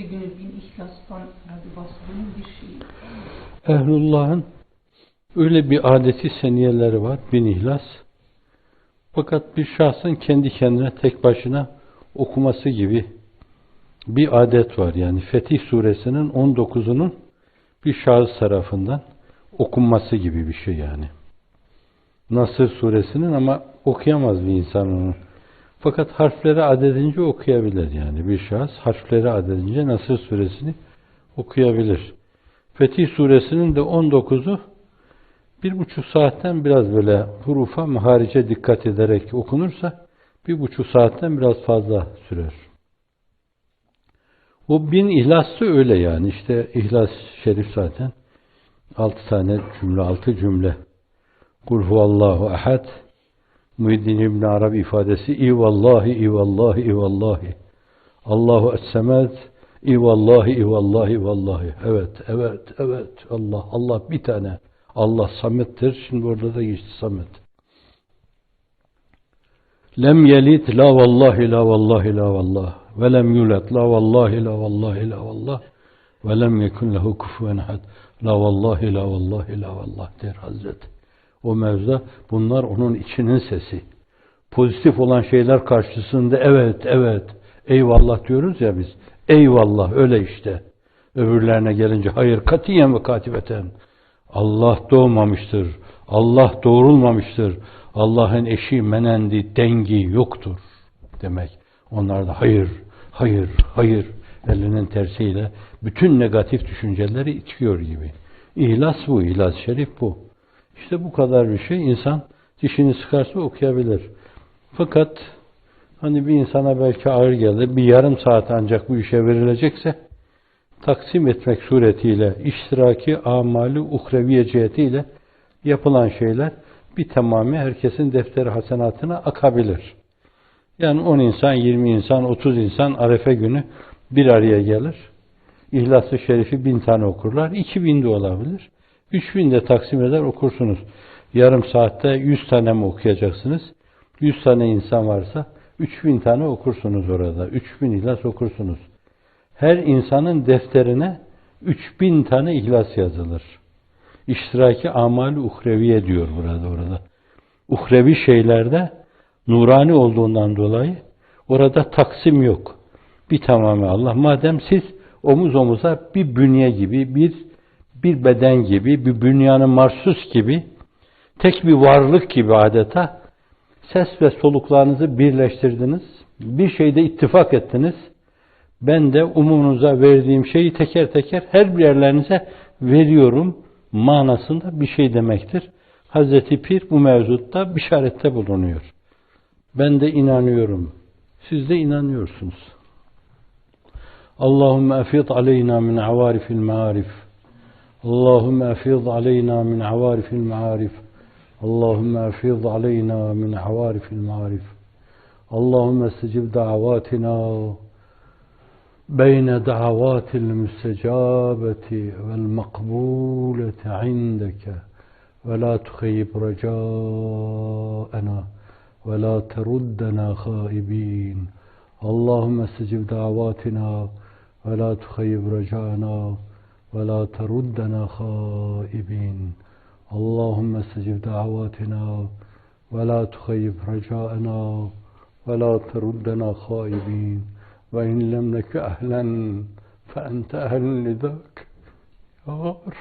ertesi günü bin ihlastan bastığının bir şeyi. Ehlullah'ın öyle bir adeti seniyeleri var, bin ihlas. Fakat bir şahsın kendi kendine tek başına okuması gibi bir adet var. Yani Fetih suresinin 19'unun bir şahıs tarafından okunması gibi bir şey yani. Nasır suresinin ama okuyamaz bir insan onu. Fakat harfleri adedince okuyabilir yani. Bir şahıs harfleri adedince Nasır suresini okuyabilir. Fetih suresinin de 19'u bir buçuk saatten biraz böyle hurufa maharice dikkat ederek okunursa bir buçuk saatten biraz fazla sürer. O bin ihlas da öyle yani. İşte ihlas şerif zaten. Altı tane cümle, altı cümle. Kul huvallahu ahad. Muhiddin İbn Arabi ifadesi İvallahi, İvallahi, İvallahi. Allahu es-semed, İvallahi, İvallahi, İvallahi. Evet, evet, evet. Allah, Allah bir tane. Allah samettir. Şimdi orada da geçti samet. Lem yelit la vallahi la vallahi la vallah ve lem yulet la vallahi la vallahi la vallah ve lem yekun lehu kufuven ahad la vallahi la vallahi la vallah der Hazret. O mevzuda bunlar onun içinin sesi. Pozitif olan şeyler karşısında evet evet eyvallah diyoruz ya biz. Eyvallah öyle işte. Öbürlerine gelince hayır katiyen ve katibeten. Allah doğmamıştır. Allah doğrulmamıştır. Allah'ın eşi, menendi, dengi yoktur demek. Onlar da hayır, hayır, hayır elinin tersiyle bütün negatif düşünceleri itiyor gibi. İhlas bu, ihlas şerif bu. İşte bu kadar bir şey insan dişini sıkarsa okuyabilir. Fakat hani bir insana belki ağır gelir, bir yarım saat ancak bu işe verilecekse taksim etmek suretiyle iştiraki amali uhreviye cihetiyle yapılan şeyler bir tamamı herkesin defteri hasenatına akabilir. Yani 10 insan, 20 insan, 30 insan arefe günü bir araya gelir. İhlas-ı Şerif'i bin tane okurlar. 2000 de olabilir. 3000 de taksim eder okursunuz. Yarım saatte 100 tane mi okuyacaksınız? 100 tane insan varsa 3000 tane okursunuz orada. 3000 ihlas okursunuz. Her insanın defterine 3000 tane ihlas yazılır. İştiraki amal uhreviye diyor burada orada. Uhrevi şeylerde nurani olduğundan dolayı orada taksim yok. Bir tamamı Allah. Madem siz omuz omuza bir bünye gibi, bir bir beden gibi, bir bünyanın marsus gibi, tek bir varlık gibi adeta ses ve soluklarınızı birleştirdiniz. Bir şeyde ittifak ettiniz. Ben de umununuza verdiğim şeyi teker teker her bir yerlerinize veriyorum manasında bir şey demektir. Hazreti Pir bu mevzutta bişarette bulunuyor. Ben de inanıyorum. Siz de inanıyorsunuz. Allahümme efid aleyna min avarifil ma'arif. اللهم أفيض علينا من عوارف المعارف. اللهم أفيض علينا من عوارف المعارف. اللهم استجب دعواتنا بين دعوات المستجابة والمقبولة عندك. ولا تخيب رجاءنا ولا تردنا خائبين. اللهم استجب دعواتنا ولا تخيب رجاءنا. ولا تردنا خائبين. اللهم استجب دعواتنا ولا تخيب رجاءنا ولا تردنا خائبين. وإن لم نك أهلا فأنت أهل لذاك. يا رب.